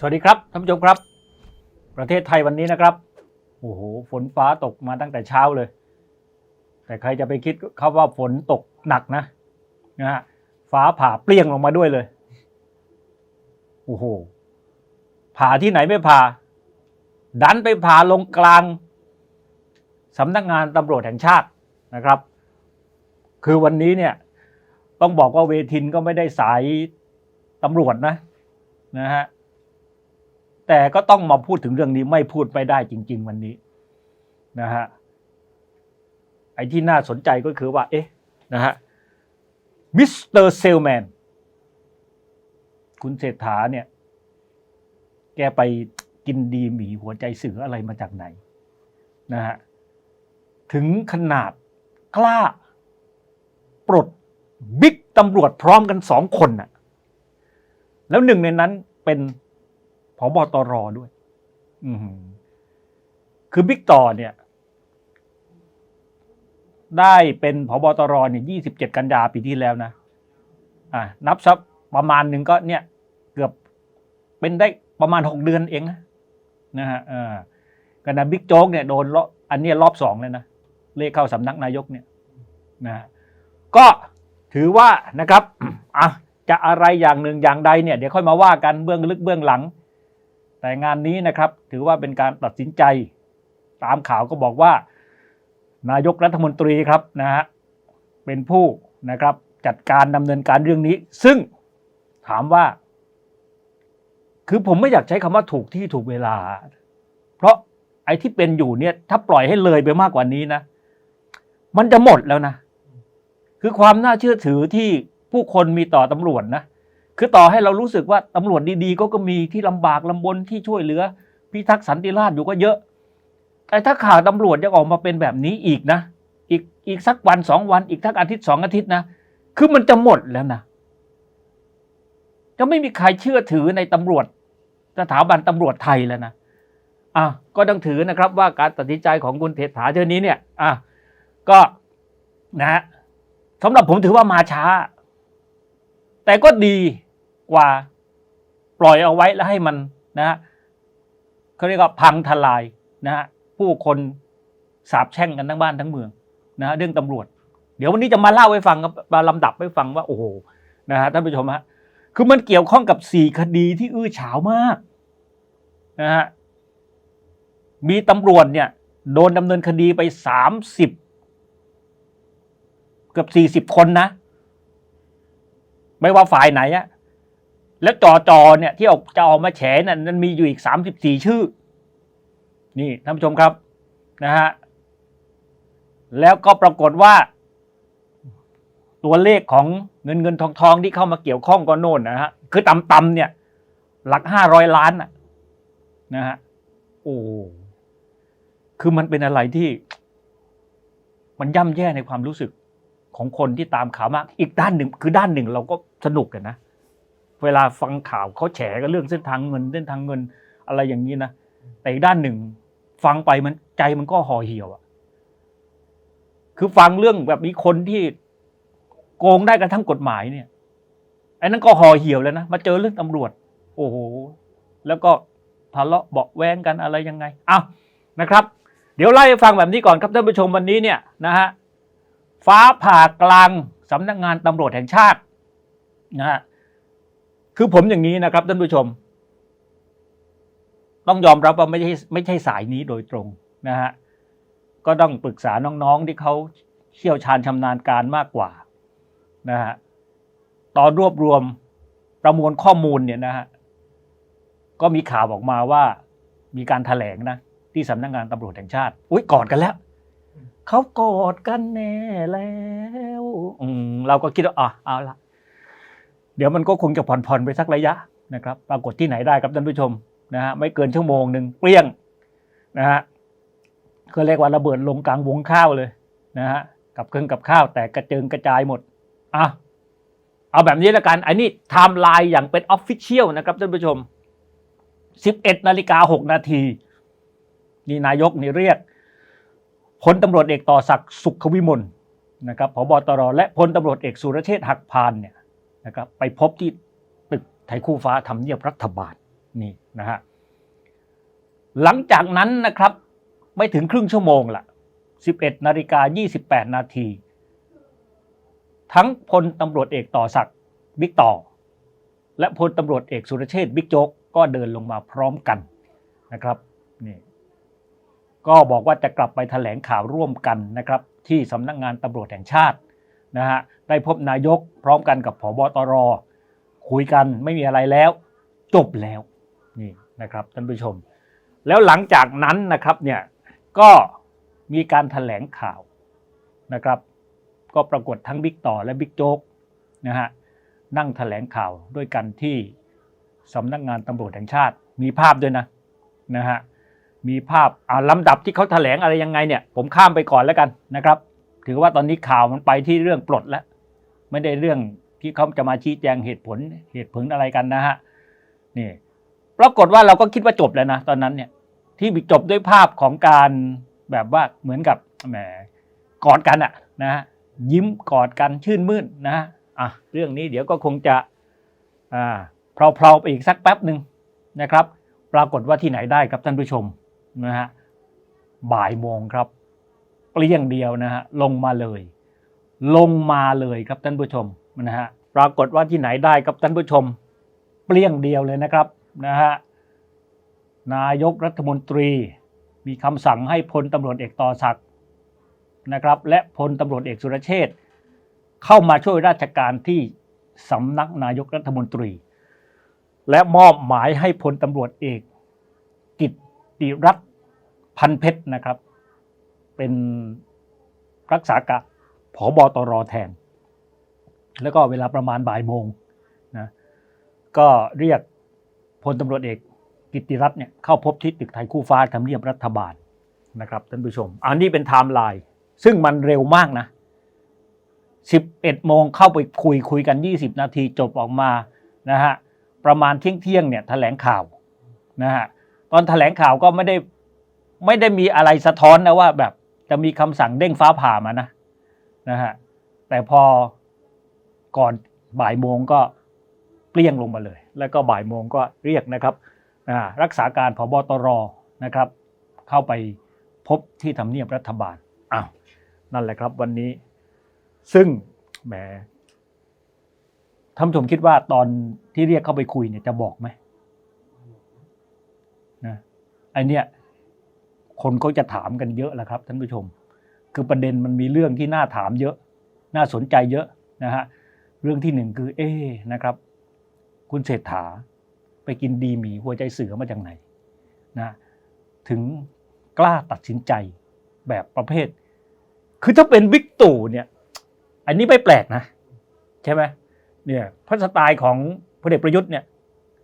สวัสดีครับท่านผู้ชมครับ ประเทศไทยวันนี้นะครับโอ้โหฝนฟ้าตกมาตั้งแต่เช้าเลย แต่ใครจะไปคิดเขาว่าฝนตกหนักนะนะฮะฟ้าผ่าเปรี้ยงลงมาด้วยเลยโอ้โหผ่าที่ไหนไม่ผ่า ดันไปผ่าลงกลางสำนักงานตำรวจแห่งชาตินะครับ คือวันนี้เนี่ยต้องบอกว่าเวทินก็ไม่ได้สายตำรวจนะนะฮะ แต่ก็ต้องมาพูดถึงเรื่องนี้ไม่พูดไม่ได้จริง ๆ วันนี้นะฮะไอ้ที่น่าสนใจก็คือว่า เอ๊ะนะฮะมิสเตอร์เซลแมนคุณเศรษฐาเนี่ย แกไปกินดีหมีหัวใจเสืออะไรมาจากไหนนะฮะถึงขนาดกล้า ปลดบิ๊กตำรวจพร้อมกันสองคนน่ะแล้วหนึ่งในนั้นเป็น ผบตรด้วย อืคือบิ๊กต่อเนี่ย ได้เป็นผบตรเนี่ยยี่สิบเจ็ดกันยาปีที่แล้วนะอ่านับซับประมาณหนึ่งก็เนี่ย เกือบเป็นได้ประมาณหกเดือนเองนะนะฮะอ่ากันนะบิ๊กโจ๊กเนี่ยโดนรอบอันเนี้ยรอบสองเลยนะเลขเข้าสำนักนายกเนี่ยนะฮะก็ถือว่านะครับอะจะอะไรอย่างหนึ่งอย่างใดเนี่ยเดี๋ยวค่อยมาว่ากันเบื้องลึกเบื้องหลัง แต่งานนี้นะครับถือว่าเป็นการตัดสินใจ ตามข่าวก็บอกว่า นายกรัฐมนตรีครับนะฮะเป็นผู้นะครับจัดการดำเนินการเรื่องนี้ ซึ่งถามว่า คือผมไม่อยากใช้คำว่าถูกที่ถูกเวลา เพราะไอ้ที่เป็นอยู่เนี่ย ถ้าปล่อยให้เลยไปมากกว่านี้นะ มันจะหมดแล้วนะ คือความน่าเชื่อถือที่ผู้คนมีต่อตำรวจนะ คือต่อให้เรารู้สึกว่าตำรวจดีๆ ก็ก็มีที่ลำบากลำบนที่ช่วยเหลือ พิทักษ์สันติราษฎร์อยู่ก็เยอะ แต่ถ้าข่าวตำรวจยังออกมาเป็นแบบนี้อีกนะ อีกอีกสักวันสองวัน อีกทักอาทิตย์สองอาทิตย์นะ คือมันจะหมดแล้วนะจะไม่มีใครเชื่อถือในตำรวจสถาบันตำรวจไทยแล้วนะอะก็ต้องถือนะครับว่าการตัดสินใจของคุณเทถาเท่านี้เนี่ยอะก็นะฮะสำหรับผมถือว่ามาช้า แต่ก็ดี กว่าปล่อยเอาไว้แล้วให้มันนะฮะเขาเรียกว่าพังทลายนะฮะผู้คนสาบแช่งกันทั้งบ้านทั้งเมืองนะฮะเรื่องตำรวจ เดี๋ยววันนี้จะมาเล่าให้ฟังครับมาลำดับให้ฟังว่าโอ้โหนะฮะท่านผู้ชมฮะคือมันเกี่ยวข้องกับสี่คดีที่อื้อฉาวมากนะฮะมีตำรวจเนี่ยโดนดำเนินคดีไปสามสิบเกือบสี่สิบคนนะ ไม่ว่าฝ่ายไหนอะ แล้วจอจอเนี่ยที่ออกจะออกมาแฉนั่นมันมีอยู่อีกสามสิบสี่ชื่อ นี่ท่านผู้ชมครับนะฮะแล้วก็ปรากฏว่า ตัวเลขของเงินเงินทองทองที่เข้ามาเกี่ยวข้องก็โน่นนะฮะคือต่ำๆเนี่ย หลักห้าร้อยล้านนะนะฮะโอ้คือมันเป็นอะไรที่ มันย่ำแย่ในความรู้สึกของคนที่ตามข่าวมาก อีกด้านหนึ่ง คือด้านหนึ่งเราก็สนุกกันนะ เวลาฟังข่าวเขาแฉกันเรื่องเส้นทางเงินเส้นทางเงินอะไรอย่างนี้นะแต่อีกด้านหนึ่ง ฟังไปมันใจมันก็ห่อเหี่ยวอะคือฟังเรื่องแบบมีคนที่โกงได้กันทั้งกฎหมายเนี่ยไอ้นั้นก็ห่อเหี่ยวแล้วนะมาเจอเรื่องตำรวจ โอ้โหแล้วก็ทะเลาะเบาแวงกันอะไรยังไงอ้าวนะครับ เดี๋ยวไล่ฟังแบบนี้ก่อนครับท่านผู้ชมวันนี้เนี่ยนะฮะฟ้าผ่ากลางสำนักงานตำรวจแห่งชาตินะฮะ คือผมอย่างนี้นะครับท่านผู้ชม ต้องยอมรับว่าไม่ใช่ไม่ใช่สายนี้โดยตรงนะฮะก็ต้องปรึกษาน้องๆที่เขาเชี่ยวชาญชำนาญการมากกว่านะฮะตอนรวบรวมประมวลข้อมูลเนี่ยนะฮะก็มีข่าวออกมาว่ามีการแถลงนะ ที่สำนักงานตำรวจแห่งชาติ อุ้ยกอดกันแล้วเขากอดกันแน่แล้วอืเราก็คิดว่าอะเอาละ เดี๋ยวมันก็คงจะผ่อนๆไปสักระยะนะครับ ปรากฏที่ไหนได้ครับท่านผู้ชมนะฮะไม่เกินชั่วโมงหนึ่งเปรี้ยงนะฮะก็เรียกว่าระเบิดลงกลางวงข้าวเลยนะฮะกับเครื่องกับข้าวแต่กระเจิงกระจายหมดอะเอาแบบนี้ละกัน อันนี้ไทม์ไลน์อย่างเป็นออฟฟิเชียลนะครับท่านผู้ชม 11นาฬิกา6นาทีนี่นายกนี่เรียกพลตำรวจเอกต่อศักดิ์สุขวิมลนะครับผบตรและพลตำรวจเอกสุรเชษฐ์หักพานเนี่ย นะครับไปพบที่ตึกไทยคู่ฟ้าทำเนียบรัฐบาลนี่นะฮะหลังจากนั้นนะครับไม่ถึงครึ่งชั่วโมงละ11นาฬิกา28 นาที ทั้งพลตำรวจเอกต่อศักดิ์บิ๊กต่อ และพลตำรวจเอกสุรเชษฐ์บิ๊กโจ๊กก็เดินลงมาพร้อมกันนะครับนี่ก็บอกว่าจะกลับไปแถลงข่าวร่วมกันนะครับ ที่สำนักงานตำรวจแห่งชาตินะฮะ ได้พบนายกพร้อมกันกับผบตร คุยกันไม่มีอะไรแล้ว จบแล้วนี่นะครับท่านผู้ชม แล้วหลังจากนั้นนะครับเนี่ยก็มีการแถลงข่าวนะครับ ก็ปรากฏทั้งบิ๊กต่อและบิ๊กโจ๊กนะฮะนั่งแถลงข่าวด้วยกันที่สำนักงานตำรวจแห่งชาติ มีภาพด้วยนะนะฮะมีภาพอ่าลำดับที่เขาแถลงอะไรยังไงเนี่ย ผมข้ามไปก่อนแล้วกันนะครับ ถือว่าตอนนี้ข่าวมันไปที่เรื่องปลดแล้ว ไม่ได้เรื่องที่เขาจะมาชี้แจงเหตุผลเหตุผลอะไรกันนะฮะนี่ปรากฏว่าเราก็คิดว่าจบแล้วนะตอนนั้นเนี่ยที่จบด้วยภาพของการแบบว่าเหมือนกับแหมกอดกันอะนะฮะยิ้มกอดกันชื่นมื่นนะฮะอะเรื่องนี้เดี๋ยวก็คงจะอ่าเพลาๆไปอีกสักแป๊บหนึ่งนะครับ ปรากฏว่าที่ไหนได้ครับท่านผู้ชมนะฮะบ่ายโมงครับเปลี่ยงเดียวนะฮะลงมาเลย ลงมาเลยครับท่านผู้ชมนะฮะปรากฏว่าที่ไหนได้ครับท่านผู้ชม เปลี่ยงเดียวเลยนะครับนะฮะนายกรัฐมนตรีมีคำสั่งให้พลตำรวจเอกต่อศักดิ์นะครับและพลตำรวจเอกสุรเชษเข้ามาช่วยราชการที่สำนักนายกรัฐมนตรี และมอบหมายให้พลตำรวจเอกกิตติรัตน์พันเพชรนะครับ เป็นรักษาการ ผอบอตรแทน แล้วก็เวลาประมาณบ่ายโมงนะก็เรียกพลตำรวจเอกกิติรัตน์เนี่ยเข้าพบที่ตึกไทยคู่ฟ้าทำเนียบรัฐบาลนะครับท่านผู้ชม อันนี้เป็นไทม์ไลน์ซึ่งมันเร็วมากนะ 11 โมงเข้าไปคุยคุยกัน 20 นาทีจบออกมานะฮะประมาณเที่ยงเที่ยงเนี่ยแถลงข่าวนะฮะตอนแถลงข่าวก็ไม่ได้ไม่ได้มีอะไรสะท้อนนะว่าแบบจะมีคำสั่งเด้งฟ้าผ่ามานะ นะฮะแต่พอก่อนบ่ายโมงก็เปลี่ยงลงมาเลย แล้วก็บ่ายโมงก็เรียกนะครับรักษาการพบตรนะครับ เข้าไปพบที่ทำเนียบรัฐบาลอ้าวนั่นแหละครับวันนี้ ซึ่งแหมท่านผู้ชมคิดว่าตอนที่เรียกเข้าไปคุยเนี่ยจะบอกไหมนะไอเนี้ยคนก็จะถามกันเยอะแหละครับท่านผู้ชม คือประเด็นมันมีเรื่องที่น่าถามเยอะ น่าสนใจเยอะนะฮะเรื่องที่หนึ่งคือเอ๊นะครับ คุณเศรษฐาไปกินดีหมีหัวใจเสือมาจากไหนนะถึงกล้าตัดสินใจแบบประเภท คือถ้าเป็นบิ๊กตู่เนี่ย อันนี้ไม่แปลกนะ ใช่ไหมเนี่ยพระสไตล์ของพลเอกประยุทธ์เนี่ย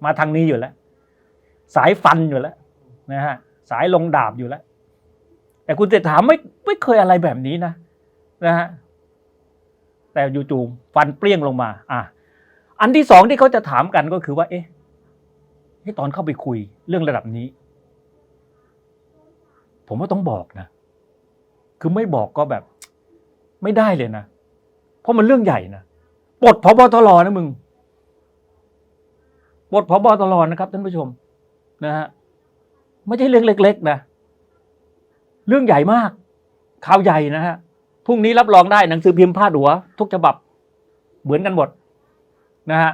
มาทางนี้อยู่แล้ว สายฟันอยู่แล้วนะฮะสายลงดาบอยู่แล้ว แต่คุณเศรษฐาไม่ไม่เคยอะไรแบบนี้นะนะฮะแต่จู่ๆฟันเปรี้ยงลงมา อะอันที่สองที่เขาจะถามกันก็คือว่า เอ๊ะให้ตอนเข้าไปคุยเรื่องระดับนี้ ผมว่าต้องบอกนะ คือไม่บอกก็แบบ ไม่ได้เลยนะ เพราะมันเรื่องใหญ่นะปลดพบตรนะมึงปลดพบตรนะครับท่านผู้ชม นะฮะไม่ใช่เรื่องเล็ก ๆ นะ เรื่องใหญ่มาก ข่าวใหญ่นะฮะพรุ่งนี้รับรองได้หนังสือพิมพ์พาดหัว ทุกฉบับ เหมือนกันหมดนะฮะ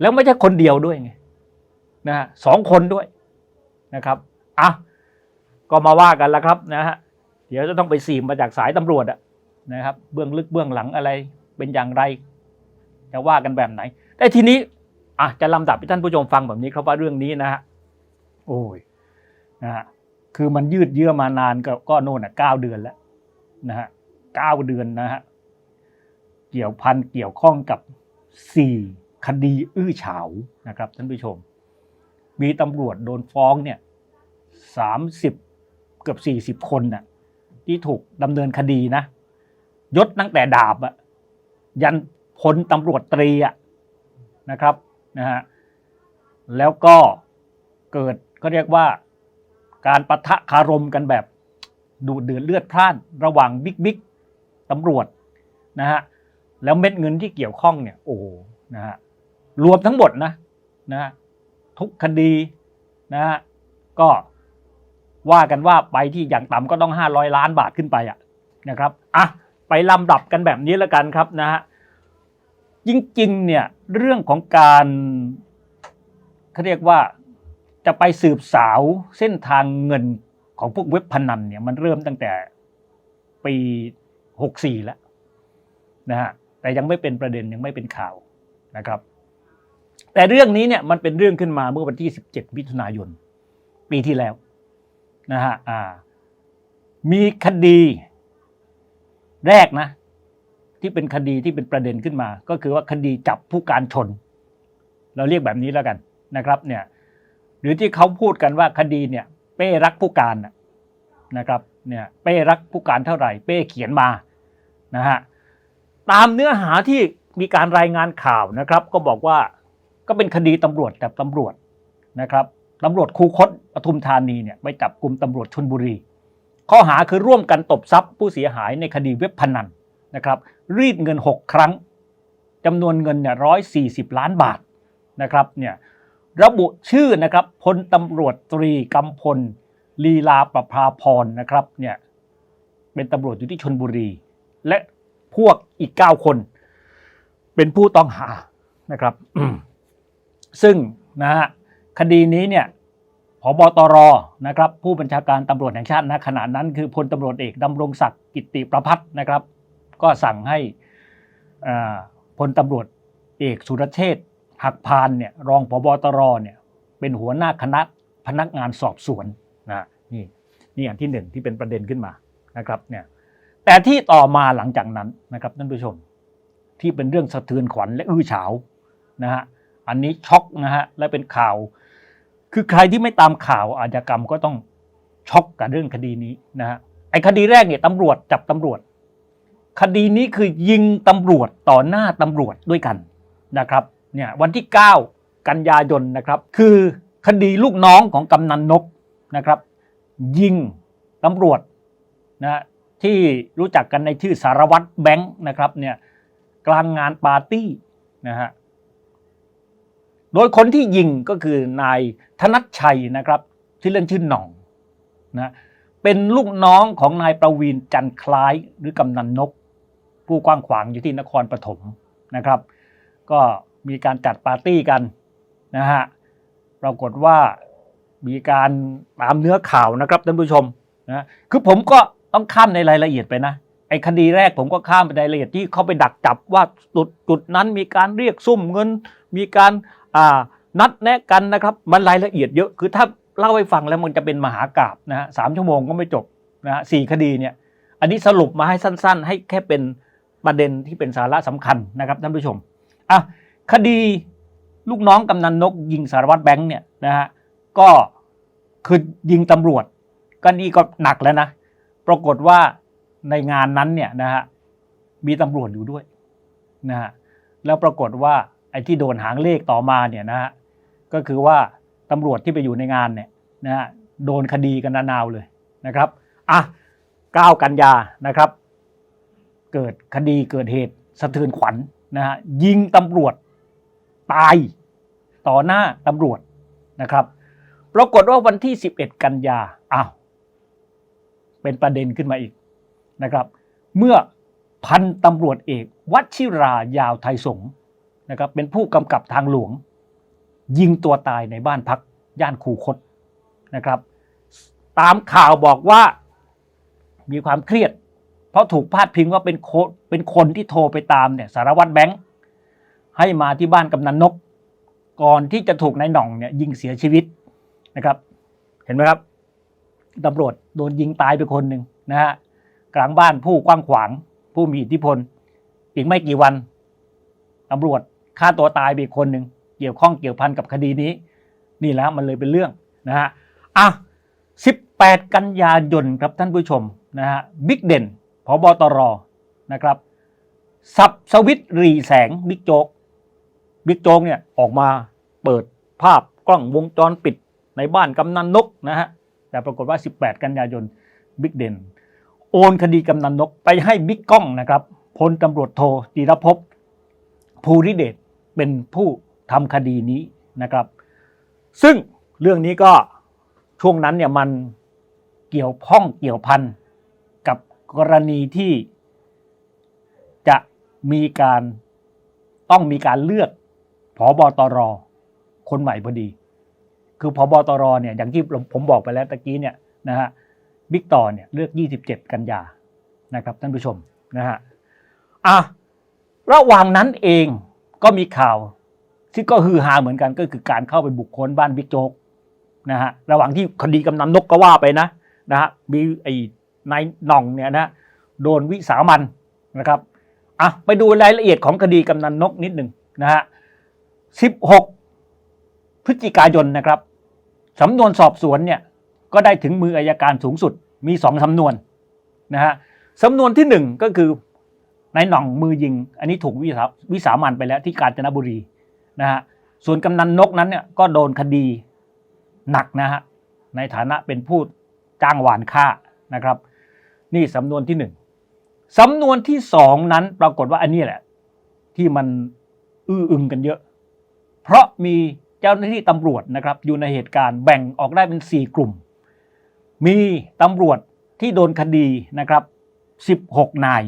แล้วไม่ใช่คนเดียวด้วยไงนะฮะสองคนด้วยนะครับอะก็มาว่ากันแล้วครับนะฮะเดี๋ยวจะต้องไปสีมมาจากสายตำรวจอะนะครับ เบื้องลึกเบื้องหลังอะไรเป็นอย่างไร จะว่ากันแบบไหน แต่ทีนี้อะจะลำดับให้ท่านผู้ชมฟังแบบนี้ครับว่าเรื่องนี้นะฮะโอ้ยนะฮะ คือมันยืดเยื้อมานานก็ก็โน่นอะเก้าเดือนแล้วนะฮะเก้าเดือนนะฮะเกี่ยวพันเกี่ยวข้องกับสี่คดีอื้อฉาวนะครับท่านผู้ชม มีตำรวจโดนฟ้องเนี่ยสามสิบเกือบสี่สิบคนน่ะที่ถูกดำเนินคดีนะยศตั้งแต่ดาบอะยันพลตำรวจตรีอะนะครับนะฮะแล้วก็เกิดก็เรียกว่า การปะทะคารมกันแบบดูเดือดเลือดพล่านระหว่างบิ๊กบิ๊กตำรวจนะฮะแล้วเม็ดเงินที่เกี่ยวข้องเนี่ยโอ้โหนะฮะรวมทั้งหมดนะนะฮะทุกคดีนะฮะก็ว่ากันว่าไปที่อย่างต่ำก็ต้อง 500 ล้านบาทขึ้นไปอะนะครับอะไปลำดับกันแบบนี้แล้วกันครับนะฮะจริงๆเนี่ยเรื่องของการเขาเรียกว่า จะไปสืบสาวเส้นทางเงินของพวกเว็บพนันเนี่ยมันเริ่มตั้งแต่ปี64แล้วนะฮะแต่ยังไม่เป็นประเด็นยังไม่เป็นข่าวนะครับ แต่เรื่องนี้เนี่ยมันเป็นเรื่องขึ้นมาเมื่อวันที่ 17 มิถุนายน ปีที่แล้วนะฮะอ่ามีคดีแรกนะ ที่เป็นคดีที่เป็นประเด็นขึ้นมา ก็คือว่าคดีจับผู้การชน เราเรียกแบบนี้แล้วกันนะครับเนี่ย หรือที่เขาพูดกันว่าคดีเนี่ย เป้รักผู้การนะนะครับเนี่ยเป้รักผู้การเท่าไหร่ เป้เขียนมานะฮะตามเนื้อหาที่มีการรายงานข่าวนะครับ ก็บอกว่าก็เป็นคดีตำรวจแต่ตำรวจนะครับตำรวจคูคตปทุมธานีเนี่ยไปจับกลุ่มตำรวจชนบุรี ข้อหาคือร่วมกันตบทรัพย์ผู้เสียหายในคดีเว็บพนันนะครับ รีดเงิน 6 ครั้งจำนวนเงินเนี่ยร้อยสี่สิบล้านบาทนะครับเนี่ย ระบุชื่อนะครับพลตำรวจตรีกำพล ลีลาประภาพรนะครับเนี่ยเป็นตำรวจอยู่ที่ชนบุรี และพวกอีก 9 คน เป็นผู้ต้องหานะครับ ซึ่งนะฮะคดีนี้เนี่ยพบตรนะครับ ผู้บัญชาการตำรวจแห่งชาติณขณะนั้น คือพลตำรวจเอกดำรงศักดิ์กิติประพัฒน์นะครับ ก็สั่งให้อ่าพลตำรวจเอกสุรเชษ หักพานเนี่ยรองพบตรเนี่ยเป็นหัวหน้าคณะพนักงานสอบสวนนะนี่นี่อันที่หนึ่งที่เป็นประเด็นขึ้นมานะครับเนี่ยแต่ที่ต่อมาหลังจากนั้นนะครับท่านผู้ชมที่เป็นเรื่องสะเทือนขวัญและอื้อฉาวนะฮะอันนี้ช็อกนะฮะและเป็นข่าว คือใครที่ไม่ตามข่าวอาชญากรรมก็ต้องช็อกกับเรื่องคดีนี้นะฮะไอ้คดีแรกเนี่ยตำรวจจับตำรวจ คดีนี้คือยิงตำรวจต่อหน้าตำรวจด้วยกันนะครับ เนี่ยวันที่ 9 กันยายนนะครับ คือคดีลูกน้องของกำนันนกนะครับ ยิงตำรวจนะที่รู้จักกันในชื่อสารวัตรแบงค์นะครับเนี่ยกลางงานปาร์ตี้นะฮะโดยคนที่ยิงก็คือนายธนัชชัยนะครับที่เล่นชื่อหน่องนะเป็นลูกน้องของนายประวีนจันท์คล้ายหรือกำนันนก ผู้กว้างขวางอยู่ที่นครปฐมนะครับ ก็ มีการจัดปาร์ตี้กันนะฮะปรากฏว่ามีการตามเนื้อข่าวนะครับท่านผู้ชมนะคือผมก็ต้องข้ามในรายละเอียดไปนะไอ้คดีแรกผมก็ข้ามไปในรายละเอียดที่เขาไปดักจับว่าจุดจุดนั้นมีการเรียกซุ่มเงิน มีการอ่านัดแนะกันนะครับ มันรายละเอียดเยอะคือถ้าเล่าให้ฟังแล้วมันจะเป็นมหากราบนะฮะสามชั่วโมงก็ไม่จบนะฮะสี่คดีเนี่ย อันนี้สรุปมาให้สั้น ๆ ให้แค่เป็นประเด็นที่เป็นสาระสำคัญนะครับท่านผู้ชมอะ คดีลูกน้องกำนันนกยิงสารวัตรแบงค์เนี่ยนะฮะก็คือยิงตำรวจก็นี่ก็หนักแล้วนะ ปรากฏว่าในงานนั้นเนี่ยนะฮะมีตำรวจอยู่ด้วยนะฮะแล้วปรากฏว่าไอ้ที่โดนหางเลขต่อมาเนี่ยนะฮะก็คือว่าตำรวจที่ไปอยู่ในงานเนี่ยนะฮะโดนคดีกันนาวเลยนะครับอะ9กันยานะครับ เกิดคดีเกิดเหตุสะเทือนขวัญนะฮะยิงตำรวจ ตายต่อหน้าตำรวจนะครับปรากฏว่าวันที่ 11 กันยาอ้าวเป็นประเด็นขึ้นมาอีกนะครับ เมื่อพันตำรวจเอกวัชิรายาวไทยสงฆ์นะครับเป็นผู้กำกับทางหลวง ยิงตัวตายในบ้านพักย่านคูคตนะครับ ตามข่าวบอกว่ามีความเครียด เพราะถูกพาดพิงว่าเป็นโคเป็นคนที่โทรไปตามเนี่ยสารวัตรแบงค์ ให้มาที่บ้านกำนันนก ก่อนที่จะถูกนายหน่องเนี่ยยิงเสียชีวิตนะครับ เห็นไหมครับตำรวจโดนยิงตายไปคนหนึ่งนะฮะกลางบ้านผู้กว้างขวาง ผู้มีอิทธิพล อีกไม่กี่วันตำรวจฆ่าตัวตายไปคนหนึ่งเกี่ยวข้องเกี่ยวพันกับคดีนี้ นี่แหล้วมันเลยเป็นเรื่องนะฮะอะ18 กันยายนครับท่านผู้ชมนะฮะบิ๊กเด่นพบตรนะครับ สับสวิตรีแสงบิ๊กโจ๊ก บิ๊กโจ๊กเนี่ยออกมาเปิดภาพกล้องวงจรปิดในบ้านกำนันนกนะฮะแต่ปรากฏว่า 18 กันยายนบิ๊กเด่นโอนคดีกำนันนกไปให้บิ๊กก้องนะครับพลตำรวจโทจีรภพภูริเดชเป็นผู้ทำคดีนี้นะครับ ซึ่งเรื่องนี้ก็ช่วงนั้นเนี่ยมันเกี่ยวข้องเกี่ยวพันกับกรณีที่จะมีการต้องมีการเลือก ผอบอตร คนใหม่พอดี คือพอบอตรเนี่ยอย่างที่ผมบอกไปแล้วตะกี้เนี่ยนะฮะบิ๊กต่อเนี่ยเลือก 27 กันยานะครับท่านผู้ชมนะฮะอะระหว่างนั้นเองก็มีข่าวที่ก็ฮือฮาเหมือนกันก็คือการเข้าไปบุคคลบ้านบิ๊กโจ๊กนะฮะระหว่างที่คดีกำนันนกก็ว่าไปนะนะฮะมีไอ้นายน่องเนี่ยนะโดนวิสามันนะครับอะไปดูรายละเอียดของคดีกำนันนกนิดหนึ่งนะฮะ 16 พฤศจิกายนนะครับสำนวนสอบสวนเนี่ยก็ได้ถึงมืออายการสูงสุดมีสองสำนวนนะฮะสำนวนที่หนึ่งก็คือนายหน่องมือยิง อันนี้ถูกวิสาวิสามันไปแล้วที่กาญจนบุรีนะฮะส่วนกำนันนกนั้นเนี่ยก็โดนคดีหนักนะฮะในฐานะเป็นผู้จ้างหวานฆ่านะครับ นี่สำนวนที่หนึ่งสำนวนที่สองนั้นปรากฏว่าอันนี้แหละ ที่มันอื้ออึงกันเยอะ เพราะมีเจ้าหน้าที่ตำรวจนะครับอยู่ในเหตุการณ์แบ่งออกได้เป็นสี่กลุ่ม มีตำรวจที่โดนคดีนะครับสิบหกนาย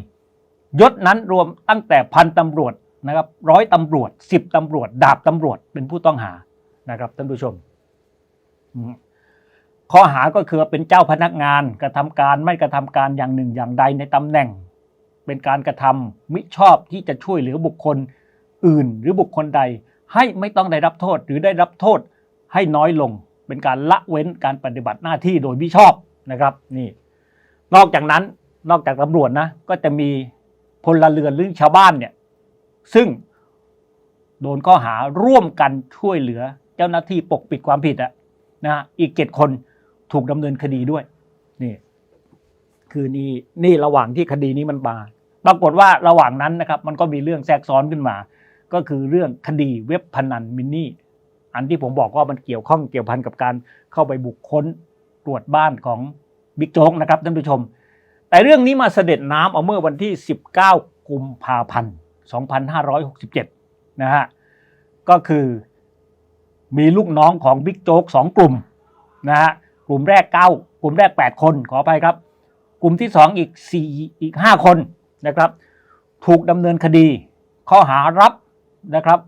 ยศนั้นรวมตั้งแต่พันตำรวจนะครับร้อยตำรวจสิบตำรวจ ดาบตำรวจเป็นผู้ต้องหานะครับท่านผู้ชมอืมข้อหาก็คือเป็นเจ้าพนักงานกระทำการไม่กระทำการอย่างหนึ่งอย่างใดในตำแหน่ง เป็นการกระทำมิชอบที่จะช่วยเหลือบุคคลอื่นหรือบุคคลใด ให้ไม่ต้องได้รับโทษหรือได้รับโทษให้น้อยลง เป็นการละเว้นการปฏิบัติหน้าที่โดยมิชอบนะครับนี่ นอกจากนั้นนอกจากตำรวจนะก็จะมีพลเรือนหรือชาวบ้านเนี่ยซึ่งโดนข้อหาร่วมกันช่วยเหลือเจ้าหน้าที่ปกปิดความผิดอะนะอีกเจ็ดคนถูกดำเนินคดีด้วยนี่คือนี่นี่ระหว่างที่คดีนี้มันมาปรากฏว่าระหว่างนั้นนะครับ มันก็มีเรื่องแทรกซ้อนขึ้นมา ก็คือเรื่องคดีเว็บพนันมินนี่ อันที่ผมบอกว่ามันเกี่ยวข้องเกี่ยวพันกับการเข้าไปบุคคลตรวจบ้านของบิ๊กโจ๊กนะครับท่านผู้ชม แต่เรื่องนี้มาเสด็จน้ำเอาเมื่อวันที่ 19 กุมภาพันธ์ 2567 นะฮะ ก็คือมีลูกน้องของบิ๊กโจ๊กสองกลุ่มนะฮะ กลุ่มแรก 9 กลุ่มแรก 8 คนขออภัยครับ กลุ่มที่ 2 อีก 4 อีก 5 คนนะครับ ถูกดำเนินคดีข้อหารับ นะครับ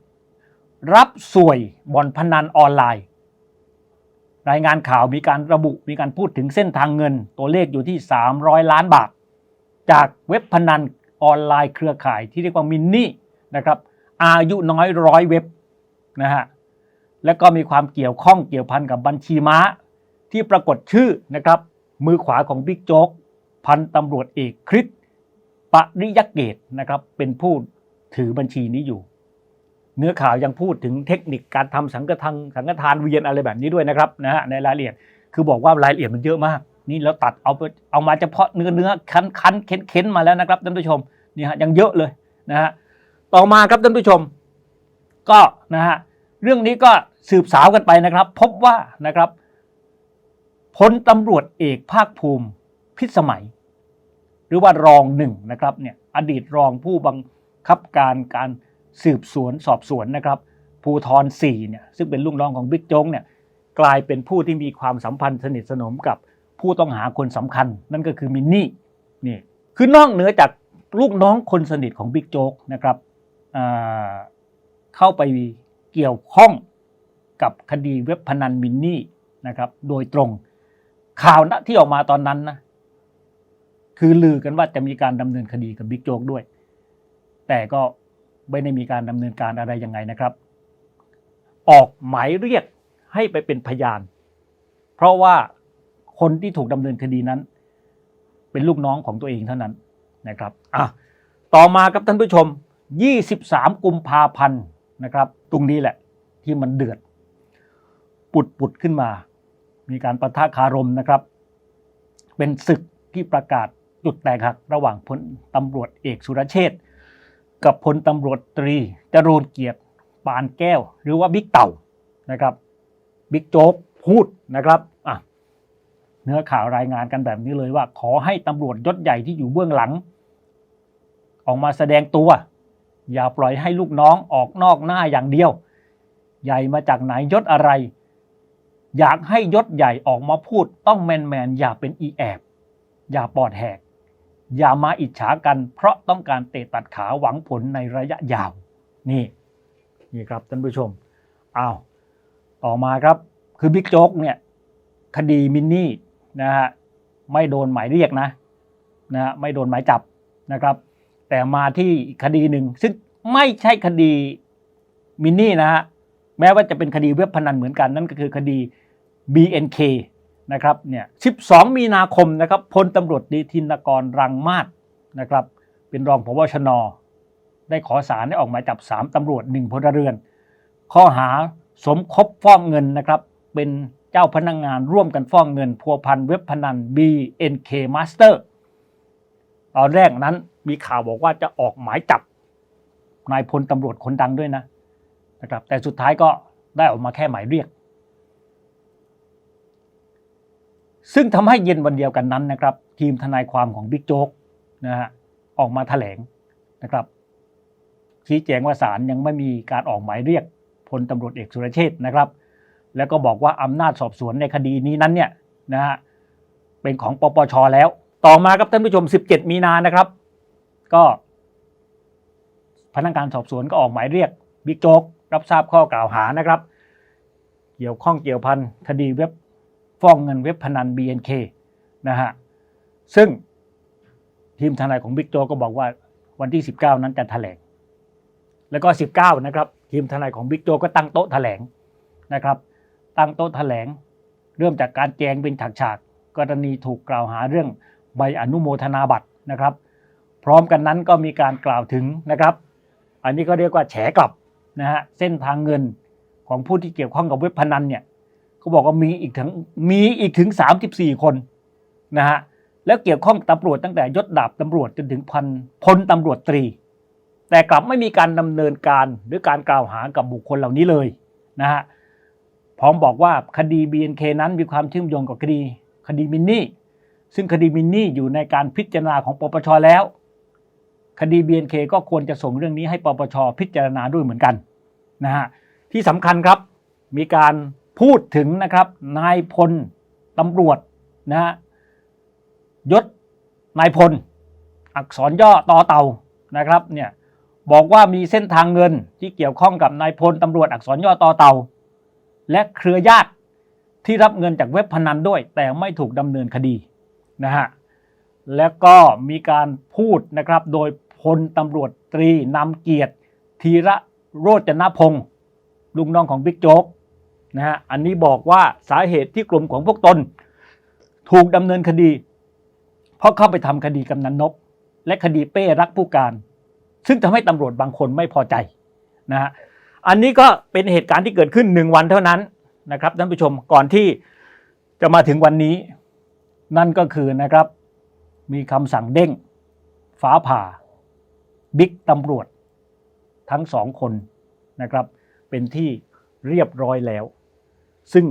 รับสวยบ่อนพนันออนไลน์ รายงานข่าวมีการระบุมีการพูดถึงเส้นทางเงิน ตัวเลขอยู่ที่ 300 ล้านบาท จากเว็บพนันออนไลน์เครือข่ายที่เรียกว่ามินนี่นะครับอายุน้อยร้อยเว็บนะฮะแล้วก็มีความเกี่ยวข้องเกี่ยวพันกับบัญชีม้า ที่ปรากฏชื่อนะครับ มือขวาของบิ๊กโจ๊กพันตำรวจเอกคริสปริยเกตนะครับเป็นผู้ถือบัญชีนี้อยู่ เนื้อข่าวยังพูดถึงเทคนิคการทำสังฆทานสังฆทานเวียนอะไรแบบนี้ด้วยนะครับนะฮะในรายละเอียดคือบอกว่ารายละเอียดมันเยอะมาก นี่เราตัดเอาเอามาเฉพาะเนื้อเนื้อคันคันเค้นเค้นมาแล้วนะครับท่านผู้ชมนี่ฮะยังเยอะเลยนะฮะต่อมาครับท่านผู้ชม ก็นะฮะเรื่องนี้ก็สืบสาวกันไปนะครับ พบว่านะครับพลตำรวจเอกภาคภูมิพิสมัย หรือว่ารองหนึ่งนะครับเนี่ยอดีตรองผู้บังคับการการ สืบสวนสอบสวนนะครับภูทรสี่เนี่ยซึ่งเป็นลูกน้องของบิ๊กโจ๊กเนี่ยกลายเป็นผู้ที่มีความสัมพันธ์สนิทสนมกับผู้ต้องหาคนสำคัญ นั่นก็คือมินนี่นี่คือนอกเหนือจากลูกน้องคนสนิทของบิ๊กโจ๊กนะครับเข้าไปเกี่ยวข้องกับคดีเว็บพนันมินนี่นะครับ โดยตรงข่าวนะที่ออกมาตอนนั้นนะคือลือกันว่าจะมีการดำเนินคดีกับบิ๊กโจ๊กด้วย แต่ก็ ไม่ได้มีการดำเนินการอะไรยังไงนะครับ ออกหมายเรียกให้ไปเป็นพยาน เพราะว่าคนที่ถูกดำเนินคดีนั้น เป็นลูกน้องของตัวเองเท่านั้นนะครับอะต่อมาครับท่านผู้ชม 23 กุมภาพันธ์นะครับ ตรงนี้แหละที่มันเดือด ปุดปุดขึ้นมา มีการประทะคารมนะครับ เป็นศึกที่ประกาศจุดแตกหักระหว่างพลตำรวจเอกสุรเชษฐ์ กับพลตำรวจตรีจรูนเกียรติปานแก้ว หรือว่าบิ๊กเต่านะครับบิ๊กโจ๊กพูดนะครับอะเนื้อข่าวรายงานกันแบบนี้เลยว่า ขอให้ตำรวจยศใหญ่ที่อยู่เบื้องหลัง ออกมาแสดงตัว อย่าปล่อยให้ลูกน้องออกนอกหน้าอย่างเดียว ใหญ่มาจากไหนยศอะไร อยากให้ยศใหญ่ออกมาพูด ต้องแมนแมนๆอย่าเป็นอีแอบ อย่าปอดแหก อย่ามาอิจฉากัน เพราะต้องการเตะตัดขาหวังผลในระยะยาว นี่นี่ครับท่านผู้ชมอ้าวต่อมาครับคือบิ๊กโจ๊กเนี่ยคดีมินนี่นะฮะไม่โดนหมายเรียกนะนะฮะไม่โดนหมายจับนะครับ แต่มาที่คดีหนึ่งซึ่งไม่ใช่คดีมินนี่นะฮะแม้ว่าจะเป็นคดีเว็บพนันเหมือนกันนั่นก็คือคดี BNK นะครับเนี่ย12 มีนาคมนะครับพลตำรวจดีทินกรรังมาศนะครับเป็นรองพบชน ได้ขอสารให้ออกหมายจับ 3ตำรวจ 1พลเรือน ข้อหาสมคบฟ้องเงินนะครับเป็นเจ้าพนักงงานร่วมกันฟ้องเงินพัวพันเว็บพนัน BNK Master ตอนแรกนั้นมีข่าวบอกว่าจะออกหมายจับนายพลตำรวจคนดังด้วยนะนะครับแต่สุดท้ายก็ได้ออกมาแค่หมายเรียก ซึ่งทำให้เย็นวันเดียวกันนั้นนะครับ ทีมทนายความของบิ๊กโจ๊กนะฮะออกมาแถลงนะครับ ชี้แจงว่าศาลยังไม่มีการออกหมายเรียกพลตำรวจเอกสุรเชษฐ์นะครับ แล้วก็บอกว่าอำนาจสอบสวนในคดีนี้นั้นเนี่ยนะฮะเป็นของปปชแล้ว ต่อมาครับท่านผู้ชม 17 มีนานะครับ ก็ พนักงานสอบสวนก็ออกหมายเรียกบิ๊กโจ๊กรับทราบข้อกล่าวหานะครับ เกี่ยวข้องเกี่ยวพันคดีเว็บ องเงินเว็บพนัน BNK นะฮะซึ่งทีมทนายของบิ๊กโจ๊กก็บอกว่าวันที่ 19 นั้นจะแถลง แล้วก็ 19 นะครับ ทีมทนายของบิ๊กโจ๊กก็ตั้งโต๊ะแถลงนะครับ ตั้งโต๊ะแถลง เริ่มจากการแจงเป็นฉากๆกรณีถูกกล่าวหาเรื่องใบอนุโมทนาบัตรนะครับ พร้อมกันนั้นก็มีการกล่าวถึงนะครับ อันนี้ก็เรียกว่าแฉกลับนะฮะเส้นทางเงินของผู้ที่เกี่ยวข้องกับเว็บพนันเนี่ย เขาบอกว่ามีอีกถึงมีอีกถึง 34 คนนะฮะแล้วเกี่ยวข้องกับตำรวจตั้งแต่ยศดาบตำรวจจนถึงพันพลตำรวจตรี แต่กลับไม่มีการดำเนินการหรือการกล่าวหากับบุคคลเหล่านี้เลยนะฮะพร้อมบอกว่าคดี BNK นั้นมีความเชื่อมโยงกับคดีคดีมินนี่ ซึ่งคดีมินนี่อยู่ในการพิจารณาของปปชแล้ว คดี BNK ก็ควรจะส่งเรื่องนี้ให้ปปชพิจารณาด้วยเหมือนกันนะฮะที่สำคัญครับมีการ พูดถึงนะครับนายพลตำรวจนะฮะยศนายพล อักษรย่อต่อเต่านะครับเนี่ยบอกว่ามีเส้นทางเงินที่เกี่ยวข้องกับนายพลตำรวจอักษรย่อต่อเต่า และเครือญาติที่รับเงินจากเว็บพนันด้วย แต่ไม่ถูกดำเนินคดีนะฮะแล้วก็มีการพูดนะครับโดยพลตำรวจตรีนำเกียรติธีระโรจนพงศ์ลุงน้องของบิ๊กโจ๊ก นะฮะอันนี้บอกว่าสาเหตุที่กลุ่มของพวกตน ถูกดำเนินคดี เพราะเข้าไปทำคดีกำนันนก และคดีเป้รักผู้การ ซึ่งทำให้ตำรวจบางคนไม่พอใจนะฮะอันนี้ก็เป็นเหตุการณ์ที่เกิดขึ้นหนึ่งวันเท่านั้นนะครับท่านผู้ชมก่อนที่จะมาถึงวันนี้ นั่นก็คือนะครับมีคำสั่งเด้งฟ้าผ่าบิ๊กตำรวจทั้งสองคนนะครับ เป็นที่เรียบร้อยแล้ว ซึ่ง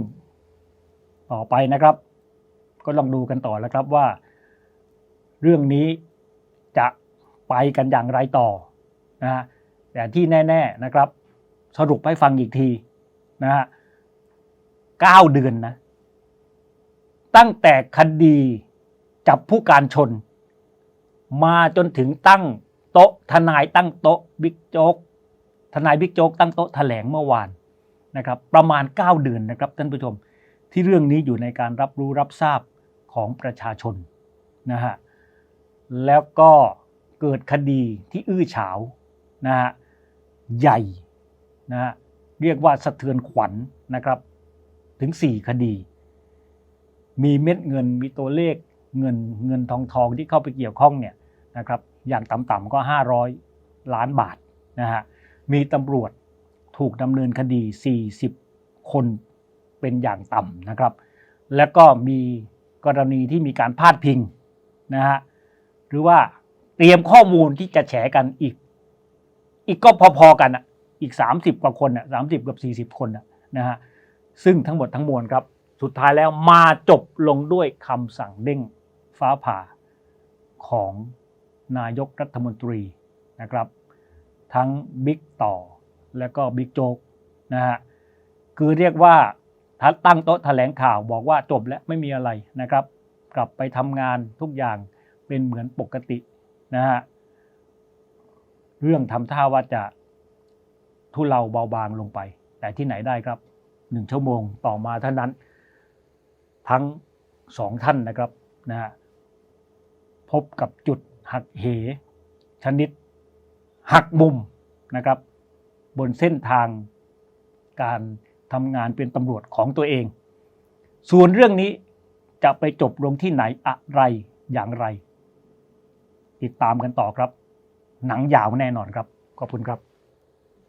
ต่อไปนะครับ ก็ลองดูกันต่อแล้วครับว่า เรื่องนี้จะไปกันอย่างไรต่อนะฮะแต่ที่แน่ ๆนะครับ สรุปให้ฟังอีกทีนะฮะเก้าเดือนนะ ตั้งแต่คดีจับผู้การชน มาจนถึงตั้งโต๊ะทนายตั้งโต๊ะบิ๊กโจ๊กทนายบิ๊กโจ๊กตั้งโต๊ะแถลงเมื่อวาน นะครับประมาณ 9 เดือนนะครับท่านผู้ชม ที่เรื่องนี้อยู่ในการรับรู้รับทราบของประชาชนนะฮะแล้วก็เกิดคดีที่อื้อฉาวนะฮะใหญ่นะฮะเรียกว่าสะเทือนขวัญนะครับ ถึง 4 คดี มีเม็ดเงินมีตัวเลขเงินเงินทองทองที่เข้าไปเกี่ยวข้องเนี่ยนะครับอย่างต่ำๆก็ 500 ล้านบาทนะฮะมีตำรวจ ถูกดำเนินคดี 40 คนเป็นอย่างต่ำนะครับ แล้วก็มีกรณีที่มีการพาดพิงนะฮะหรือว่าเตรียมข้อมูลที่จะแฉกันอีก อีกก็พอๆกันอะอีก 30 กว่าคนอะสามสิบกับ 40 คนอะนะฮะซึ่งทั้งหมดทั้งมวลครับ สุดท้ายแล้วมาจบลงด้วยคำสั่งเด้งฟ้าผ่าของนายกรัฐมนตรีนะครับ ทั้งบิ๊กต่อ และก็บิ๊กโจ๊กนะฮะคือเรียกว่าตั้งโต๊ะแถลงข่าวบอกว่าจบแล้วไม่มีอะไรนะครับ กลับไปทำงานทุกอย่างเป็นเหมือนปกตินะฮะเรื่องทำท่าว่าจะทุเลาเบาบางลงไป แต่ที่ไหนได้ครับหนึ่งชั่วโมงต่อมาเท่านั้น ทั้งสองท่านนะครับนะฮะพบกับจุดหักเหชนิดหักมุมนะครับ บนเส้นทางการทำงานเป็นตำรวจของตัวเอง ส่วนเรื่องนี้จะไปจบลงที่ไหนอะไรอย่างไร ติดตามกันต่อครับ หนังยาวแน่นอนครับ ขอบคุณครับ